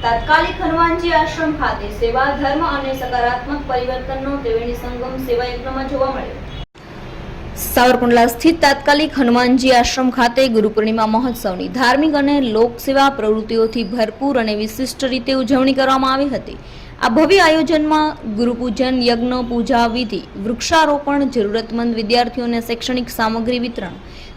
તાત્કાલિક હનુમાનજી આશ્રમ ખાતે સેવા, ધર્મ અને સકારાત્મક પરિવર્તનનો ત્રિવેણી સંગમ સેવા યજ્ઞમાં જોવા મળ્યો. સાવરકુંડલા સ્થિત તાત્કાલિક હનુમાનજી આશ્રમ ખાતે ગુરુ પૂર્ણિમા મહોત્સવની ધાર્મિક અને લોકસેવા પ્રવૃત્તિઓથી ભરપૂર અને વિશિષ્ટ રીતે ઉજવણી કરવામાં આવી હતી. આ ભવ્ય આયોજનમાં ગુરુપૂજન યજ્ઞ, પૂજા, વિધિ, વૃક્ષારોપણ, જરૂરતમંદ વિદ્યાર્થીઓને શૈક્ષણિક સામગ્રી વિતરણ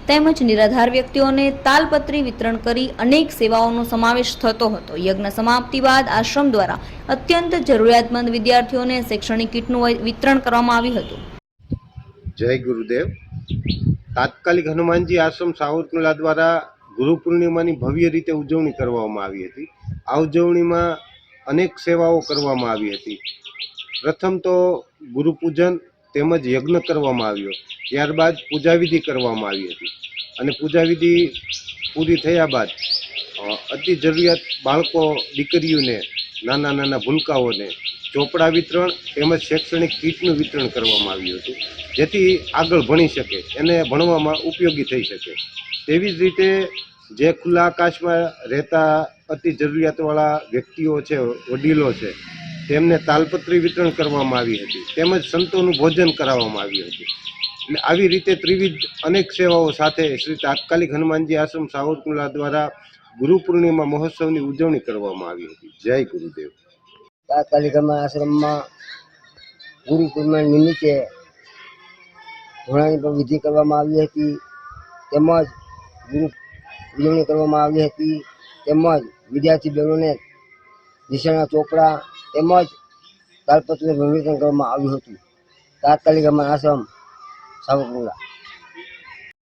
તેમજ નિરાધાર વ્યક્તિઓને તાલપત્રી વિતરણ કરી અનેક સેવાઓનો સમાવેશ થતો હતો. યજ્ઞ સમાપ્તિ બાદ આશ્રમ દ્વારા અત્યંત જરૂરિયાતમંદ વિદ્યાર્થીઓને શૈક્ષણિક કીટનું વિતરણ કરવામાં આવ્યું હતું. જય ગુરુદેવ. તાત્કાલિક હનુમાનજી આશ્રમ સાવરકુંડલા દ્વારા ગુરુ પૂર્ણિમાની ભવ્ય રીતે ઉજવણી કરવામાં આવી હતી. આ ઉજવણીમાં અનેક સેવાઓ કરવામાં આવી હતી. પ્રથમ તો ગુરુ પૂજન તેમજ યજ્ઞ કરવામાં આવ્યો. ત્યારબાદ પૂજાવિધિ કરવામાં આવી હતી. અને પૂજાવિધિ પૂરી થયા બાદ અતિ જરૂરિયાત બાળકો, દીકરીઓને નાના નાના ભૂલકાઓને ચોપડા વિતરણ તેમજ શૈક્ષણિક કીટનું વિતરણ કરવામાં આવ્યું હતું. જેથી આગળ ભણી શકે, એને ભણવામાં ઉપયોગી થઈ શકે. તેવી જ રીતે જે ખુલ્લા આકાશમાં રહેતા અતિ જરૂરિયાતવાળા વ્યક્તિઓ છે, વડીલો છે તેમને તાલપત્રી વિતરણ કરવામાં આવી હતી. તેમજ સંતોનું ભોજન કરાવવામાં આવ્યું હતું. એટલે આવી રીતે ત્રિવિધ અનેક સેવાઓ સાથે શ્રી તાત્કાલિક હનુમાનજી આશ્રમ સાવરકુંડલા દ્વારા ગુરુ પૂર્ણિમા મહોત્સવની ઉજવણી કરવામાં આવી હતી. જય ગુરુદેવ. તાત્કાલિક આશ્રમમાં ગુરુ પૂર્ણિમા નિમિત્તે ઘોડાની પણ વિધિ કરવામાં આવી હતી. તેમજ ગુરુ ઉજવણી કરવામાં આવી હતી. તેમજ વિદ્યાર્થી બહેનોને નિશાળના ચોપડા તેમજ તાલપત્રનું વિતરણ કરવામાં આવ્યું હતું. તાત્કાલિક અમારા આશ્રમ સાવરકુંડલા.